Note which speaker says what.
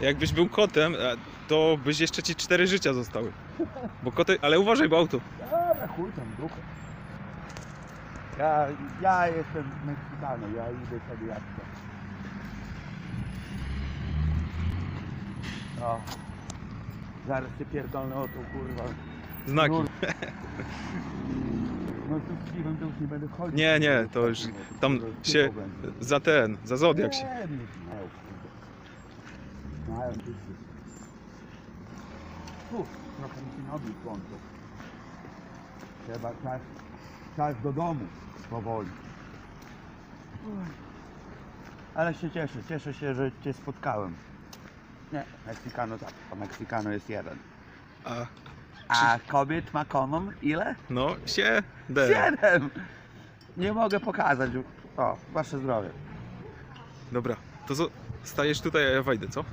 Speaker 1: Jakbyś był kotem, to byś jeszcze ci cztery życia zostały. Bo koty, ale uważaj, bo auto.
Speaker 2: Dobra, chuj tam, ducha. Ja, ja jestem Meksykanem, ja idę sobie jak chcę. O. Zaraz ty pierdolę o to kurwa.
Speaker 1: Znaki.
Speaker 2: Nur. No to z piwem to już nie będę chodzić.
Speaker 1: Nie, nie, to już tam się za ten, za zodiak się.
Speaker 2: Nie, nie. Znają wszyscy. Tu, trochę mi się nogi kłączą. Trzeba czas, czas do domu powoli. Ale się cieszę, cieszę się, że Cię spotkałem. Nie, Meksykano tak, a Meksykano jest jeden.
Speaker 1: A,
Speaker 2: A kobiet ma konon ile?
Speaker 1: no, się, de.
Speaker 2: Siedem! Nie mogę pokazać. O, wasze zdrowie.
Speaker 1: Dobra, to co, stajesz tutaj, a ja wejdę, co?